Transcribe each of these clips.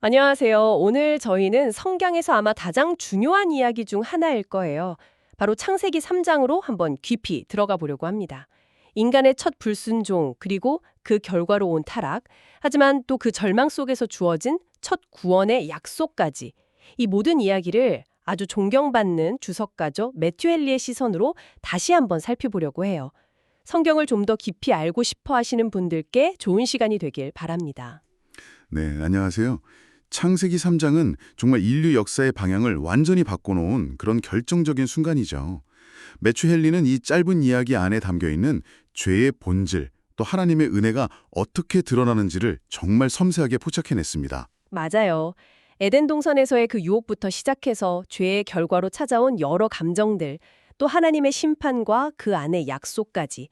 안녕하세요. 오늘 저희는 성경에서 아마 가장 중요한 이야기 중 하나일 거예요. 바로 창세기 3장으로 한번 깊이 들어가 보려고 합니다. 인간의 첫 불순종, 그리고 그 결과로 온 타락, 하지만 또 그 절망 속에서 주어진 첫 구원의 약속까지. 이 모든 이야기를 아주 존경받는 주석가죠. 매튜 헨리의 시선으로 다시 한번 살펴보려고 해요. 성경을 좀 더 깊이 알고 싶어 하시는 분들께 좋은 시간이 되길 바랍니다. 네, 안녕하세요. 창세기 3장은 정말 인류 역사의 방향을 완전히 바꿔놓은 그런 결정적인 순간이죠. 매추 헨리는 이 짧은 이야기 안에 담겨있는 죄의 본질, 또 하나님의 은혜가 어떻게 드러나는지를 정말 섬세하게 포착해냈습니다. 맞아요. 에덴 동산에서의 그 유혹부터 시작해서 죄의 결과로 찾아온 여러 감정들, 또 하나님의 심판과 그 안의 약속까지.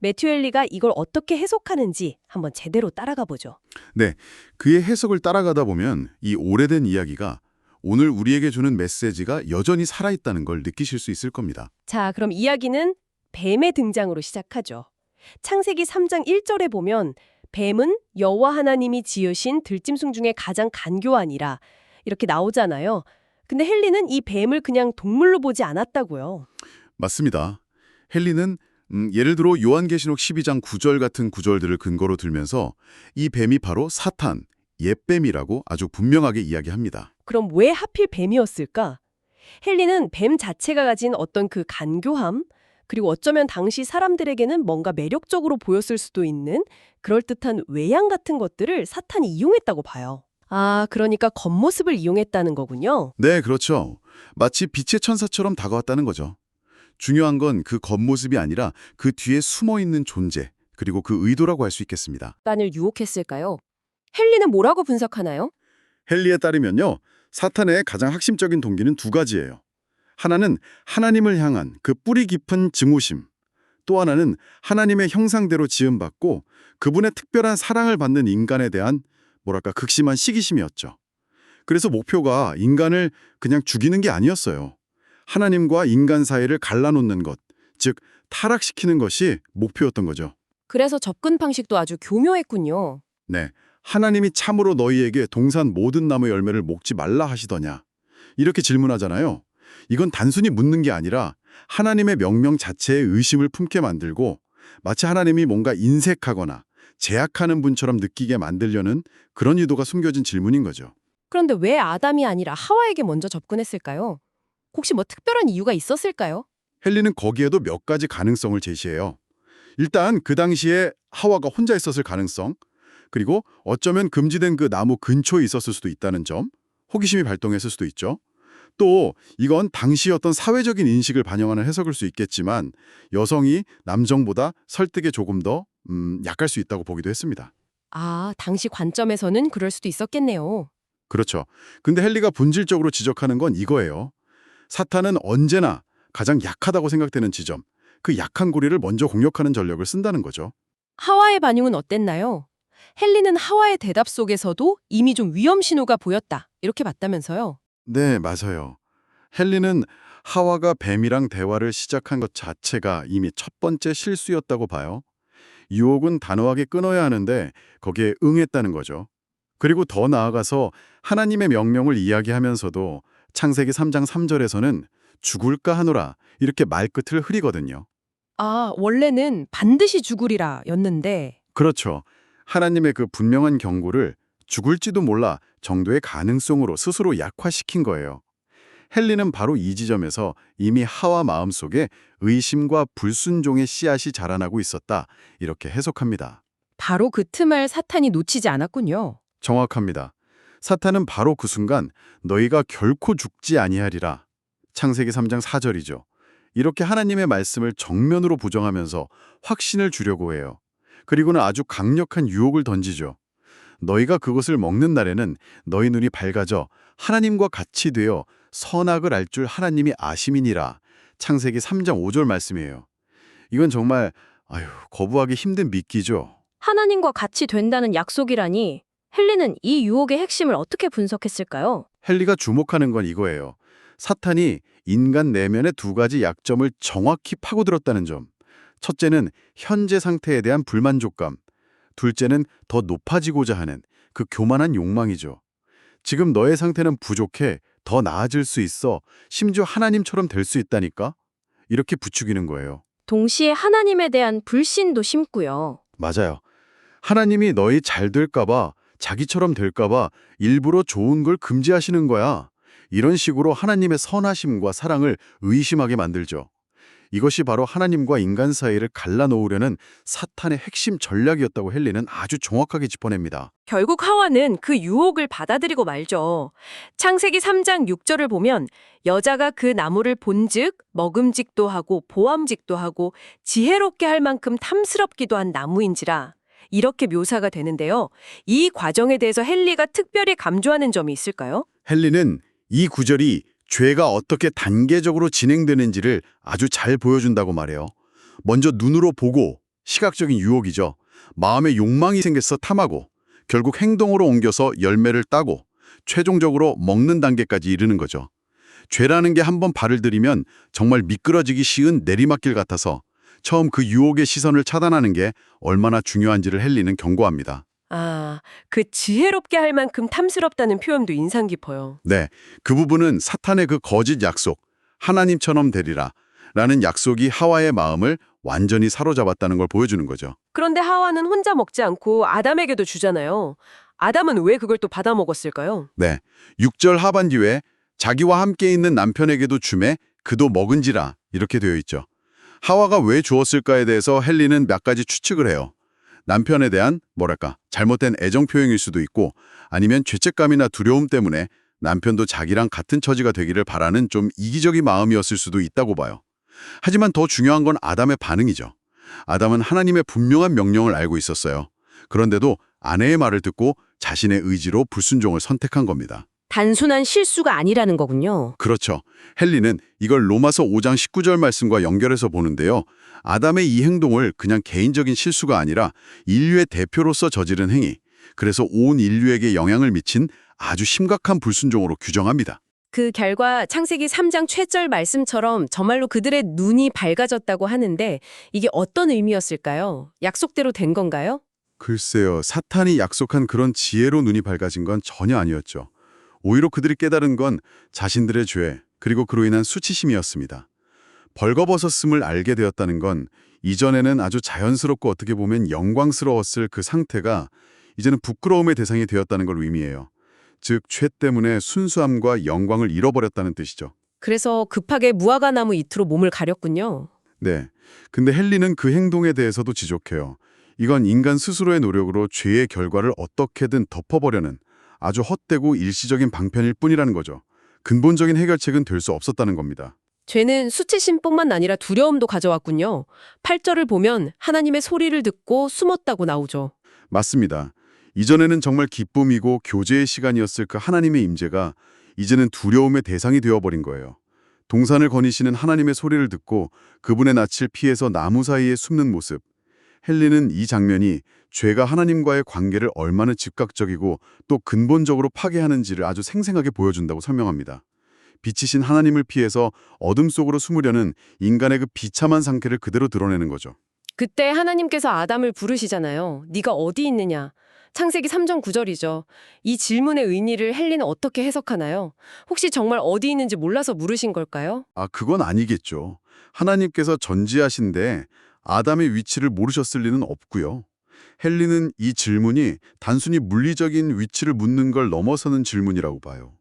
매튜 헬리가 이걸 어떻게 해석하는지 한번 제대로 따라가 보죠. 네, 그의 해석을 따라가다 보면 이 오래된 이야기가 오늘 우리에게 주는 메시지가 여전히 살아있다는 걸 느끼실 수 있을 겁니다. 자, 그럼 이야기는 뱀의 등장으로 시작하죠. 창세기 3장 1절에 보면 뱀은 여호와 하나님이 지으신 들짐승 중에 가장 간교하니라 이렇게 나오잖아요. 근데 헬리는 이 뱀을 그냥 동물로 보지 않았다고요. 맞습니다. 헨리는 음, 예를 들어 요한계시록 12장 9절 같은 구절들을 근거로 들면서 이 뱀이 바로 사탄, 옛뱀이라고 아주 분명하게 이야기합니다. 그럼 왜 하필 뱀이었을까? 헬리는 뱀 자체가 가진 어떤 그 간교함, 그리고 어쩌면 당시 사람들에게는 뭔가 매력적으로 보였을 수도 있는 그럴듯한 외양 같은 것들을 사탄이 이용했다고 봐요. 아, 그러니까 겉모습을 이용했다는 거군요. 네, 그렇죠. 마치 빛의 천사처럼 다가왔다는 거죠. 중요한 건 그 겉모습이 아니라 그 뒤에 숨어있는 존재, 그리고 그 의도라고 할 수 있겠습니다. 사탄을 유혹했을까요? 헬리는 뭐라고 분석하나요? 헨리에 따르면요. 사탄의 가장 핵심적인 동기는 두 가지예요. 하나는 하나님을 향한 그 뿌리 깊은 증오심. 또 하나는 하나님의 형상대로 지음받고 그분의 특별한 사랑을 받는 인간에 대한 뭐랄까 극심한 시기심이었죠. 그래서 목표가 인간을 그냥 죽이는 게 아니었어요. 하나님과 인간 사이를 갈라놓는 것, 즉 타락시키는 것이 목표였던 거죠. 그래서 접근 방식도 아주 교묘했군요. 네, 하나님이 참으로 너희에게 동산 모든 나무 열매를 먹지 말라 하시더냐? 이렇게 질문하잖아요. 이건 단순히 묻는 게 아니라 하나님의 명령 자체에 의심을 품게 만들고 마치 하나님이 뭔가 인색하거나 제약하는 분처럼 느끼게 만들려는 그런 의도가 숨겨진 질문인 거죠. 그런데 왜 아담이 아니라 하와에게 먼저 접근했을까요? 혹시 뭐 특별한 이유가 있었을까요? 헨리는 거기에도 몇 가지 가능성을 제시해요. 일단 그 당시에 하와가 혼자 있었을 가능성, 그리고 어쩌면 금지된 그 나무 근처에 있었을 수도 있다는 점, 호기심이 발동했을 수도 있죠. 또 이건 당시 어떤 사회적인 인식을 반영하는 해석일 수 있겠지만 여성이 남성보다 설득에 조금 더 음, 약할 수 있다고 보기도 했습니다. 아, 당시 관점에서는 그럴 수도 있었겠네요. 그렇죠. 근데 헨리가 본질적으로 지적하는 건 이거예요. 사탄은 언제나 가장 약하다고 생각되는 지점, 그 약한 고리를 먼저 공격하는 전력을 쓴다는 거죠. 하와의 반응은 어땠나요? 헨리는 하와의 대답 속에서도 이미 좀 위험 신호가 보였다. 이렇게 봤다면서요. 네, 맞아요. 헨리는 하와가 뱀이랑 대화를 시작한 것 자체가 이미 첫 번째 실수였다고 봐요. 유혹은 단호하게 끊어야 하는데 거기에 응했다는 거죠. 그리고 더 나아가서 하나님의 명령을 이야기하면서도 창세기 3장 3절에서는 죽을까 하노라 이렇게 말끝을 흐리거든요. 아, 원래는 반드시 죽으리라 였는데 그렇죠. 하나님의 그 분명한 경고를 죽을지도 몰라 정도의 가능성으로 스스로 약화시킨 거예요. 헨리는 바로 이 지점에서 이미 하와 마음속에 의심과 불순종의 씨앗이 자라나고 있었다. 이렇게 해석합니다. 바로 그 틈을 사탄이 놓치지 않았군요. 정확합니다. 사탄은 바로 그 순간 너희가 결코 죽지 아니하리라. 창세기 3장 4절이죠. 이렇게 하나님의 말씀을 정면으로 부정하면서 확신을 주려고 해요. 그리고는 아주 강력한 유혹을 던지죠. 너희가 그것을 먹는 날에는 너희 눈이 밝아져 하나님과 같이 되어 선악을 알 줄 하나님이 아심이니라. 창세기 3장 5절 말씀이에요. 이건 정말 아유, 거부하기 힘든 미끼죠. 하나님과 같이 된다는 약속이라니 헨리는 이 유혹의 핵심을 어떻게 분석했을까요? 헨리가 주목하는 건 이거예요. 사탄이 인간 내면의 두 가지 약점을 정확히 파고들었다는 점. 첫째는 현재 상태에 대한 불만족감. 둘째는 더 높아지고자 하는 그 교만한 욕망이죠. 지금 너의 상태는 부족해. 더 나아질 수 있어. 심지어 하나님처럼 될 수 있다니까? 이렇게 부추기는 거예요. 동시에 하나님에 대한 불신도 심고요. 맞아요. 하나님이 너희 잘 될까 봐, 자기처럼 될까봐 일부러 좋은 걸 금지하시는 거야. 이런 식으로 하나님의 선하심과 사랑을 의심하게 만들죠. 이것이 바로 하나님과 인간 사이를 갈라놓으려는 사탄의 핵심 전략이었다고 헬리는 아주 정확하게 짚어냅니다. 결국 하와는 그 유혹을 받아들이고 말죠. 창세기 3장 6절을 보면 여자가 그 나무를 본즉 먹음직도 하고 보암직도 하고 지혜롭게 할 만큼 탐스럽기도 한 나무인지라 이렇게 묘사가 되는데요. 이 과정에 대해서 헨리가 특별히 감조하는 점이 있을까요? 헬리는 이 구절이 죄가 어떻게 단계적으로 진행되는지를 아주 잘 보여준다고 말해요. 먼저 눈으로 보고 시각적인 유혹이죠. 마음에 욕망이 생겨서 탐하고 결국 행동으로 옮겨서 열매를 따고 최종적으로 먹는 단계까지 이르는 거죠. 죄라는 게 한번 발을 들이면 정말 미끄러지기 쉬운 내리막길 같아서 처음 그 유혹의 시선을 차단하는 게 얼마나 중요한지를 헬리는 경고합니다. 아, 그 지혜롭게 할 만큼 탐스럽다는 표현도 인상 깊어요. 네, 그 부분은 사탄의 그 거짓 약속, 하나님처럼 되리라 라는 약속이 하와의 마음을 완전히 사로잡았다는 걸 보여주는 거죠. 그런데 하와는 혼자 먹지 않고 아담에게도 주잖아요. 아담은 왜 그걸 또 받아 먹었을까요? 네, 6절 하반기에 자기와 함께 있는 남편에게도 주매 그도 먹은지라 이렇게 되어 있죠. 하와가 왜 주었을까에 대해서 헬리는 몇 가지 추측을 해요. 남편에 대한 뭐랄까 잘못된 애정 표현일 수도 있고 아니면 죄책감이나 두려움 때문에 남편도 자기랑 같은 처지가 되기를 바라는 좀 이기적인 마음이었을 수도 있다고 봐요. 하지만 더 중요한 건 아담의 반응이죠. 아담은 하나님의 분명한 명령을 알고 있었어요. 그런데도 아내의 말을 듣고 자신의 의지로 불순종을 선택한 겁니다. 단순한 실수가 아니라는 거군요. 그렇죠. 헬리는 이걸 로마서 5장 19절 말씀과 연결해서 보는데요. 아담의 이 행동을 그냥 개인적인 실수가 아니라 인류의 대표로서 저지른 행위, 그래서 온 인류에게 영향을 미친 아주 심각한 불순종으로 규정합니다. 그 결과 창세기 3장 최절 말씀처럼 정말로 그들의 눈이 밝아졌다고 하는데 이게 어떤 의미였을까요? 약속대로 된 건가요? 글쎄요, 사탄이 약속한 그런 지혜로 눈이 밝아진 건 전혀 아니었죠. 오히려 그들이 깨달은 건 자신들의 죄, 그리고 그로 인한 수치심이었습니다. 벌거벗었음을 알게 되었다는 건 이전에는 아주 자연스럽고 어떻게 보면 영광스러웠을 그 상태가 이제는 부끄러움의 대상이 되었다는 걸 의미해요. 즉, 죄 때문에 순수함과 영광을 잃어버렸다는 뜻이죠. 그래서 급하게 무화과나무 잎으로 몸을 가렸군요. 네. 근데 헨리는 그 행동에 대해서도 지적해요. 이건 인간 스스로의 노력으로 죄의 결과를 어떻게든 덮어버려는 아주 헛되고 일시적인 방편일 뿐이라는 거죠. 근본적인 해결책은 될 수 없었다는 겁니다. 죄는 수치심뿐만 아니라 두려움도 가져왔군요. 8절을 보면 하나님의 소리를 듣고 숨었다고 나오죠. 맞습니다. 이전에는 정말 기쁨이고 교제의 시간이었을 그 하나님의 임재가 이제는 두려움의 대상이 되어버린 거예요. 동산을 거니시는 하나님의 소리를 듣고 그분의 낯을 피해서 나무 사이에 숨는 모습. 헨리는 이 장면이 죄가 하나님과의 관계를 얼마나 즉각적이고 또 근본적으로 파괴하는지를 아주 생생하게 보여준다고 설명합니다. 빛이신 하나님을 피해서 어둠 속으로 숨으려는 인간의 그 비참한 상태를 그대로 드러내는 거죠. 그때 하나님께서 아담을 부르시잖아요. 네가 어디 있느냐? 창세기 3장 9절이죠. 이 질문의 의미를 헬리는 어떻게 해석하나요? 혹시 정말 어디 있는지 몰라서 물으신 걸까요? 아, 그건 아니겠죠. 하나님께서 전지하신데 아담의 위치를 모르셨을 리는 없고요. 헬리는 이 질문이 단순히 물리적인 위치를 묻는 걸 넘어서는 질문이라고 봐요.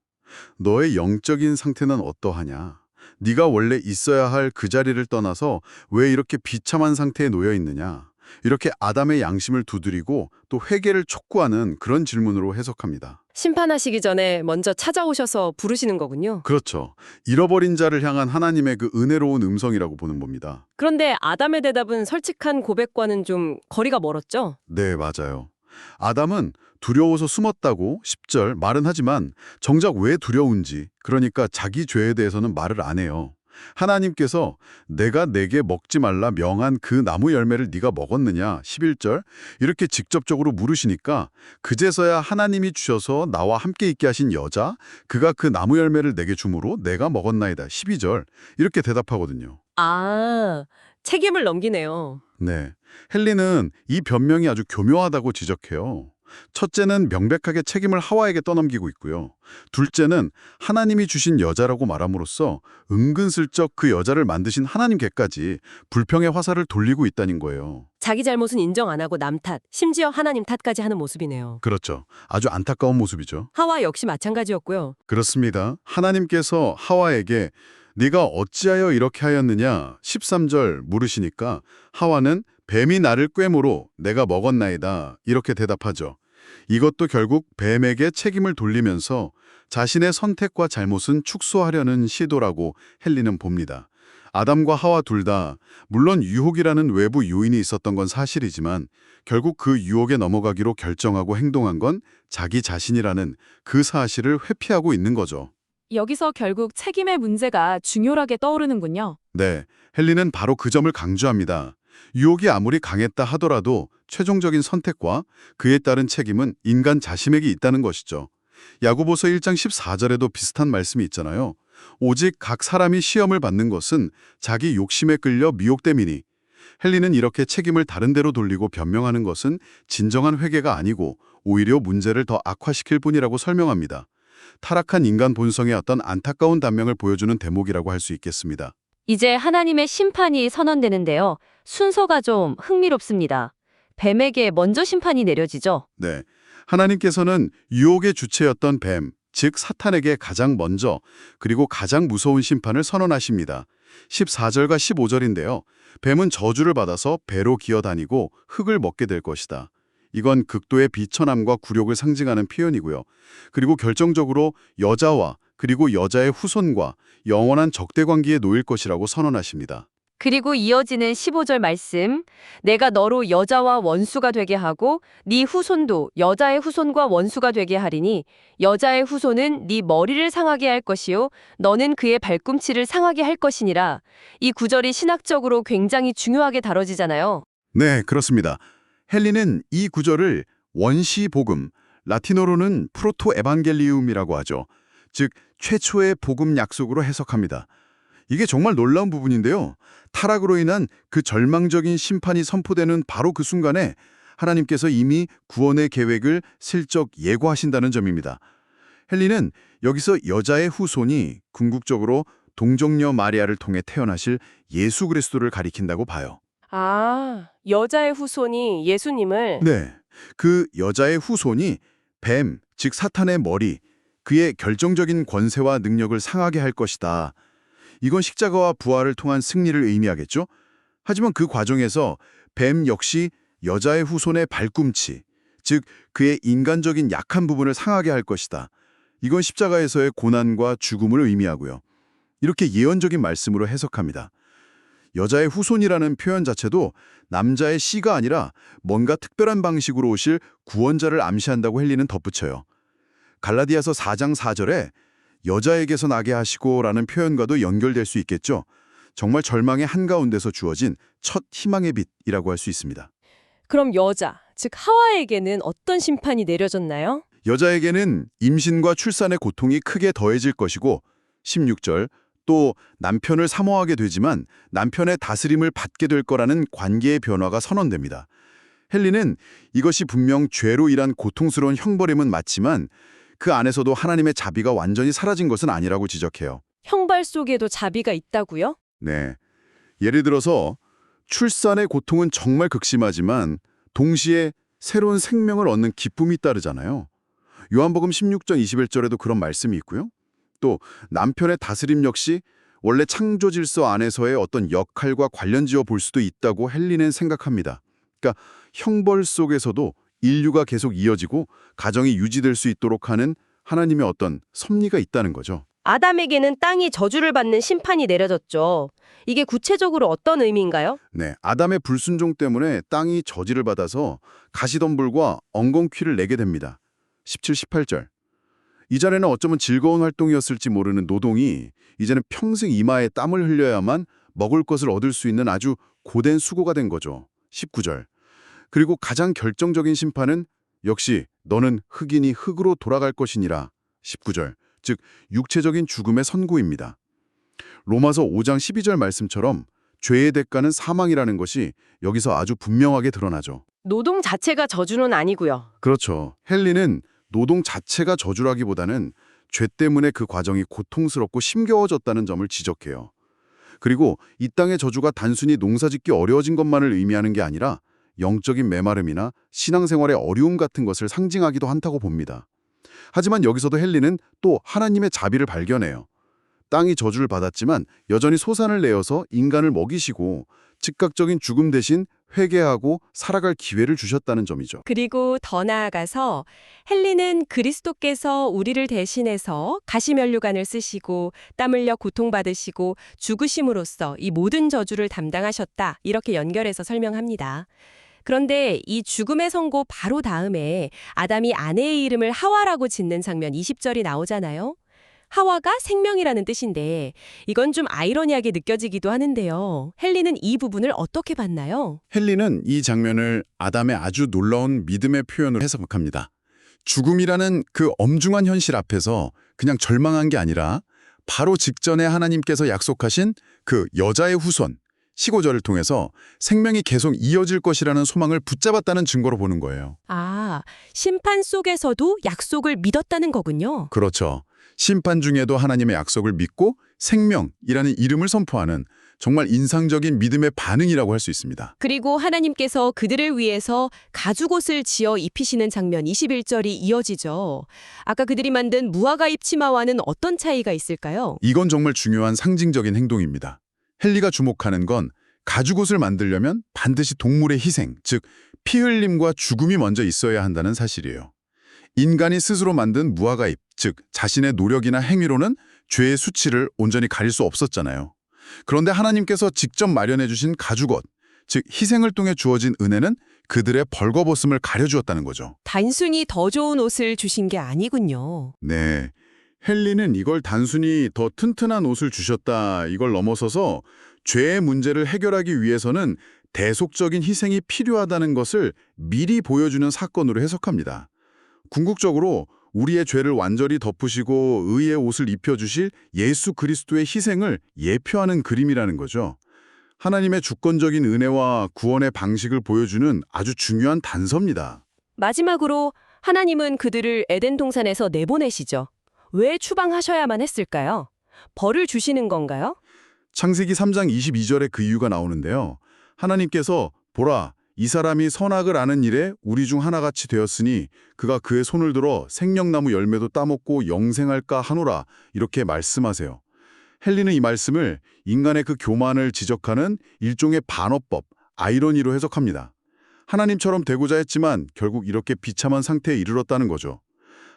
너의 영적인 상태는 어떠하냐? 네가 원래 있어야 할 그 자리를 떠나서 왜 이렇게 비참한 상태에 놓여 있느냐? 이렇게 아담의 양심을 두드리고 또 회개를 촉구하는 그런 질문으로 해석합니다. 심판하시기 전에 먼저 찾아오셔서 부르시는 거군요. 그렇죠. 잃어버린 자를 향한 하나님의 그 은혜로운 음성이라고 보는 겁니다. 그런데 아담의 대답은 솔직한 고백과는 좀 거리가 멀었죠? 네, 맞아요. 아담은 두려워서 숨었다고 10절 말은 하지만 정작 왜 두려운지 그러니까 자기 죄에 대해서는 말을 안 해요. 하나님께서 내가 내게 먹지 말라 명한 그 나무 열매를 네가 먹었느냐 11절 이렇게 직접적으로 물으시니까 그제서야 하나님이 주셔서 나와 함께 있게 하신 여자 그가 그 나무 열매를 내게 주므로 내가 먹었나이다 12절 이렇게 대답하거든요. 아, 책임을 넘기네요. 네. 헬리는 이 변명이 아주 교묘하다고 지적해요. 첫째는 명백하게 책임을 하와에게 떠넘기고 있고요. 둘째는 하나님이 주신 여자라고 말함으로써 은근슬쩍 그 여자를 만드신 하나님께까지 불평의 화살을 돌리고 있다는 거예요. 자기 잘못은 인정 안 하고 남 탓, 심지어 하나님 탓까지 하는 모습이네요. 그렇죠. 아주 안타까운 모습이죠. 하와 역시 마찬가지였고요. 그렇습니다. 하나님께서 하와에게 네가 어찌하여 이렇게 하였느냐 13절 물으시니까 하와는 뱀이 나를 꿰므로 내가 먹었나이다 이렇게 대답하죠. 이것도 결국 뱀에게 책임을 돌리면서 자신의 선택과 잘못은 축소하려는 시도라고 헬리는 봅니다. 아담과 하와 둘 다 물론 유혹이라는 외부 요인이 있었던 건 사실이지만 결국 그 유혹에 넘어가기로 결정하고 행동한 건 자기 자신이라는 그 사실을 회피하고 있는 거죠. 여기서 결국 책임의 문제가 중요하게 떠오르는군요. 네, 헨리는 바로 그 점을 강조합니다. 유혹이 아무리 강했다 하더라도 최종적인 선택과 그에 따른 책임은 인간 자신에게 있다는 것이죠. 야고보서 1장 14절에도 비슷한 말씀이 있잖아요. 오직 각 사람이 시험을 받는 것은 자기 욕심에 끌려 미혹됨이니 헨리는 이렇게 책임을 다른 데로 돌리고 변명하는 것은 진정한 회개가 아니고 오히려 문제를 더 악화시킬 뿐이라고 설명합니다. 타락한 인간 본성의 어떤 안타까운 단면을 보여주는 대목이라고 할 수 있겠습니다. 이제 하나님의 심판이 선언되는데요. 순서가 좀 흥미롭습니다. 뱀에게 먼저 심판이 내려지죠. 네. 하나님께서는 유혹의 주체였던 뱀, 즉 사탄에게 가장 먼저 그리고 가장 무서운 심판을 선언하십니다. 14절과 15절인데요. 뱀은 저주를 받아서 배로 기어다니고 흙을 먹게 될 것이다. 이건 극도의 비천함과 굴욕을 상징하는 표현이고요. 그리고 결정적으로 여자와 그리고 여자의 후손과 영원한 적대 관계에 놓일 것이라고 선언하십니다. 그리고 이어지는 15절 말씀. 내가 너로 여자와 원수가 되게 하고 네 후손도 여자의 후손과 원수가 되게 하리니 여자의 후손은 네 머리를 상하게 할 것이요 너는 그의 발꿈치를 상하게 할 것이니라. 이 구절이 신학적으로 굉장히 중요하게 다뤄지잖아요. 네, 그렇습니다. 헬리는 이 구절을 원시 복음, 라틴어로는 프로토 에반겔리움이라고 하죠. 즉 최초의 복음 약속으로 해석합니다. 이게 정말 놀라운 부분인데요. 타락으로 인한 그 절망적인 심판이 선포되는 바로 그 순간에 하나님께서 이미 구원의 계획을 슬쩍 예고하신다는 점입니다. 헬리는 여기서 여자의 후손이 궁극적으로 동정녀 마리아를 통해 태어나실 예수 그리스도를 가리킨다고 봐요. 아, 여자의 후손이 예수님을 네, 그 여자의 후손이 뱀, 즉 사탄의 머리, 그의 결정적인 권세와 능력을 상하게 할 것이다. 이건 십자가와 부활을 통한 승리를 의미하겠죠? 하지만 그 과정에서 뱀 역시 여자의 후손의 발꿈치, 즉 그의 인간적인 약한 부분을 상하게 할 것이다. 이건 십자가에서의 고난과 죽음을 의미하고요. 이렇게 예언적인 말씀으로 해석합니다. 여자의 후손이라는 표현 자체도 남자의 씨가 아니라 뭔가 특별한 방식으로 오실 구원자를 암시한다고 헬리는 덧붙여요. 갈라디아서 4장 4절에 여자에게서 나게 하시고 라는 표현과도 연결될 수 있겠죠. 정말 절망의 한가운데서 주어진 첫 희망의 빛이라고 할 수 있습니다. 그럼 여자, 즉 하와에게는 어떤 심판이 내려졌나요? 여자에게는 임신과 출산의 고통이 크게 더해질 것이고 16절 또 남편을 사모하게 되지만 남편의 다스림을 받게 될 거라는 관계의 변화가 선언됩니다. 헬리는 이것이 분명 죄로 인한 고통스러운 형벌임은 맞지만 그 안에서도 하나님의 자비가 완전히 사라진 것은 아니라고 지적해요. 형벌 속에도 자비가 있다고요? 네. 예를 들어서 출산의 고통은 정말 극심하지만 동시에 새로운 생명을 얻는 기쁨이 따르잖아요. 요한복음 16장 21절에도 그런 말씀이 있고요. 또 남편의 다스림 역시 원래 창조 질서 안에서의 어떤 역할과 관련지어 볼 수도 있다고 헬리는 생각합니다. 그러니까 형벌 속에서도 인류가 계속 이어지고 가정이 유지될 수 있도록 하는 하나님의 어떤 섭리가 있다는 거죠. 아담에게는 땅이 저주를 받는 심판이 내려졌죠. 이게 구체적으로 어떤 의미인가요? 네, 아담의 불순종 때문에 땅이 저지를 받아서 가시덤불과 엉겅퀴를 내게 됩니다. 17, 18절. 이전에는 어쩌면 즐거운 활동이었을지 모르는 노동이 이제는 평생 이마에 땀을 흘려야만 먹을 것을 얻을 수 있는 아주 고된 수고가 된 거죠. 19절. 그리고 가장 결정적인 심판은 역시 너는 흑인이 흙으로 돌아갈 것이니라. 19절. 즉 육체적인 죽음의 선고입니다. 로마서 5장 12절 말씀처럼 죄의 대가는 사망이라는 것이 여기서 아주 분명하게 드러나죠. 노동 자체가 저주는 아니고요. 그렇죠. 헨리는 노동 자체가 저주라기보다는 죄 때문에 그 과정이 고통스럽고 심겨워졌다는 점을 지적해요. 그리고 이 땅의 저주가 단순히 농사짓기 어려워진 것만을 의미하는 게 아니라 영적인 메마름이나 신앙생활의 어려움 같은 것을 상징하기도 한다고 봅니다. 하지만 여기서도 헨리는 또 하나님의 자비를 발견해요. 땅이 저주를 받았지만 여전히 소산을 내어서 인간을 먹이시고 즉각적인 죽음 대신 회개하고 살아갈 기회를 주셨다는 점이죠. 그리고 더 나아가서 헨리는 그리스도께서 우리를 대신해서 가시면류관을 쓰시고 땀 흘려 고통받으시고 죽으심으로써 이 모든 저주를 담당하셨다. 이렇게 연결해서 설명합니다. 그런데 이 죽음의 선고 바로 다음에 아담이 아내의 이름을 하와라고 짓는 장면 20절이 나오잖아요. 하와가 생명이라는 뜻인데 이건 좀 아이러니하게 느껴지기도 하는데요. 헨리는 이 부분을 어떻게 봤나요? 헨리는 이 장면을 아담의 아주 놀라운 믿음의 표현으로 해석합니다. 죽음이라는 그 엄중한 현실 앞에서 그냥 절망한 게 아니라 바로 직전에 하나님께서 약속하신 그 여자의 후손, 시고절을 통해서 생명이 계속 이어질 것이라는 소망을 붙잡았다는 증거로 보는 거예요. 아, 심판 속에서도 약속을 믿었다는 거군요. 그렇죠. 심판 중에도 하나님의 약속을 믿고 생명이라는 이름을 선포하는 정말 인상적인 믿음의 반응이라고 할 수 있습니다. 그리고 하나님께서 그들을 위해서 가죽옷을 지어 입히시는 장면 21절이 이어지죠. 아까 그들이 만든 무화과 잎 치마와는 어떤 차이가 있을까요? 이건 정말 중요한 상징적인 행동입니다. 헨리가 주목하는 건 가죽옷을 만들려면 반드시 동물의 희생, 즉 피 흘림과 죽음이 먼저 있어야 한다는 사실이에요. 인간이 스스로 만든 무화과잎, 즉 자신의 노력이나 행위로는 죄의 수치를 온전히 가릴 수 없었잖아요. 그런데 하나님께서 직접 마련해 주신 가죽옷, 즉 희생을 통해 주어진 은혜는 그들의 벌거벗음을 가려주었다는 거죠. 단순히 더 좋은 옷을 주신 게 아니군요. 네. 헨리는 이걸 단순히 더 튼튼한 옷을 주셨다 이걸 넘어서서 죄의 문제를 해결하기 위해서는 대속적인 희생이 필요하다는 것을 미리 보여주는 사건으로 해석합니다. 궁극적으로 우리의 죄를 완전히 덮으시고 의의 옷을 입혀주실 예수 그리스도의 희생을 예표하는 그림이라는 거죠. 하나님의 주권적인 은혜와 구원의 방식을 보여주는 아주 중요한 단서입니다. 마지막으로 하나님은 그들을 에덴 동산에서 내보내시죠. 왜 추방하셔야만 했을까요? 벌을 주시는 건가요? 창세기 3장 22절에 그 이유가 나오는데요. 하나님께서 보라 이 사람이 선악을 아는 일에 우리 중 하나같이 되었으니 그가 그의 손을 들어 생명나무 열매도 따먹고 영생할까 하노라 이렇게 말씀하세요. 헬리는 이 말씀을 인간의 그 교만을 지적하는 일종의 반어법, 아이러니로 해석합니다. 하나님처럼 되고자 했지만 결국 이렇게 비참한 상태에 이르렀다는 거죠.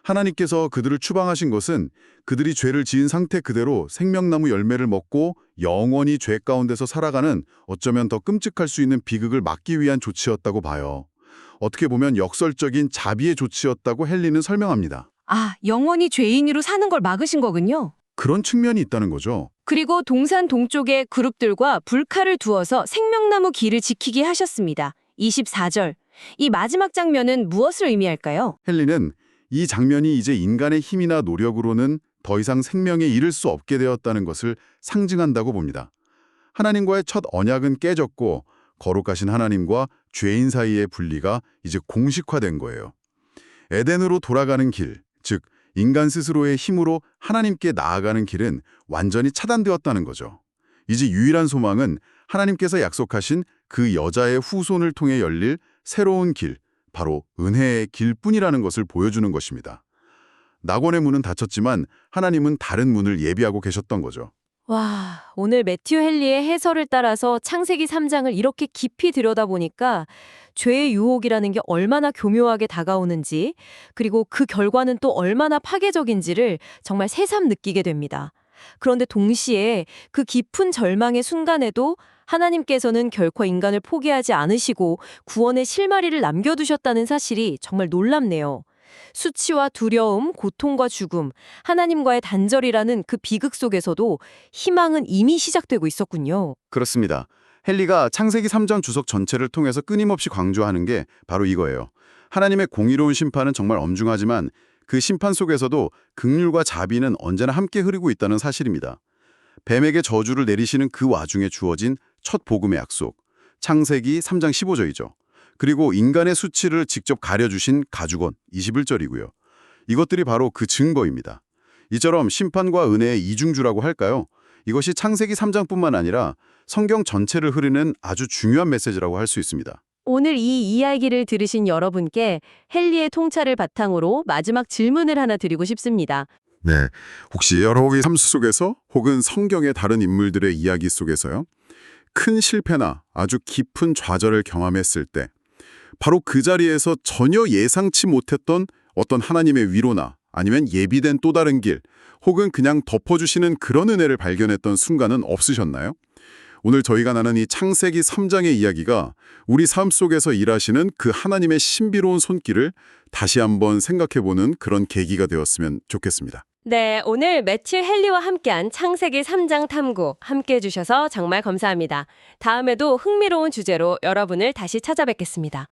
하나님께서 그들을 추방하신 것은 그들이 죄를 지은 상태 그대로 생명나무 열매를 먹고 영원히 죄 가운데서 살아가는 어쩌면 더 끔찍할 수 있는 비극을 막기 위한 조치였다고 봐요. 어떻게 보면 역설적인 자비의 조치였다고 헬리는 설명합니다. 아, 영원히 죄인으로 사는 걸 막으신 거군요. 그런 측면이 있다는 거죠. 그리고 동산 동쪽에 그룹들과 불칼을 두어서 생명나무 길을 지키게 하셨습니다. 24절. 이 마지막 장면은 무엇을 의미할까요? 헬리는 이 장면이 이제 인간의 힘이나 노력으로는 더 이상 생명에 이를 수 없게 되었다는 것을 상징한다고 봅니다. 하나님과의 첫 언약은 깨졌고 거룩하신 하나님과 죄인 사이의 분리가 이제 공식화된 거예요. 에덴으로 돌아가는 길, 즉 인간 스스로의 힘으로 하나님께 나아가는 길은 완전히 차단되었다는 거죠. 이제 유일한 소망은 하나님께서 약속하신 그 여자의 후손을 통해 열릴 새로운 길, 바로 은혜의 길뿐이라는 것을 보여주는 것입니다. 낙원의 문은 닫혔지만 하나님은 다른 문을 예비하고 계셨던 거죠. 와, 오늘 매튜 헨리의 해설을 따라서 창세기 3장을 이렇게 깊이 들여다보니까 죄의 유혹이라는 게 얼마나 교묘하게 다가오는지, 그리고 그 결과는 또 얼마나 파괴적인지를 정말 새삼 느끼게 됩니다. 그런데 동시에 그 깊은 절망의 순간에도 하나님께서는 결코 인간을 포기하지 않으시고 구원의 실마리를 남겨두셨다는 사실이 정말 놀랍네요. 수치와 두려움, 고통과 죽음, 하나님과의 단절이라는 그 비극 속에서도 희망은 이미 시작되고 있었군요. 그렇습니다. 헨리가 창세기 3장 주석 전체를 통해서 끊임없이 강조하는 게 바로 이거예요. 하나님의 공의로운 심판은 정말 엄중하지만 그 심판 속에서도 극률과 자비는 언제나 함께 흐르고 있다는 사실입니다. 뱀에게 저주를 내리시는 그 와중에 주어진 첫 복음의 약속, 창세기 3장 15절이죠. 그리고 인간의 수치를 직접 가려주신 가죽원 21절이고요. 이것들이 바로 그 증거입니다. 이처럼 심판과 은혜의 이중주라고 할까요? 이것이 창세기 3장뿐만 아니라 성경 전체를 흐르는 아주 중요한 메시지라고 할 수 있습니다. 오늘 이 이야기를 들으신 여러분께 헨리의 통찰을 바탕으로 마지막 질문을 하나 드리고 싶습니다. 네, 혹시 여러분의 삶 속에서 혹은 성경의 다른 인물들의 이야기 속에서요. 큰 실패나 아주 깊은 좌절을 경험했을 때 바로 그 자리에서 전혀 예상치 못했던 어떤 하나님의 위로나 아니면 예비된 또 다른 길 혹은 그냥 덮어주시는 그런 은혜를 발견했던 순간은 없으셨나요? 오늘 저희가 나눈 이 창세기 3장의 이야기가 우리 삶 속에서 일하시는 그 하나님의 신비로운 손길을 다시 한번 생각해보는 그런 계기가 되었으면 좋겠습니다. 네, 오늘 매튜 헨리와 함께한 창세기 3장 탐구 함께 해 주셔서 정말 감사합니다. 다음에도 흥미로운 주제로 여러분을 다시 찾아뵙겠습니다.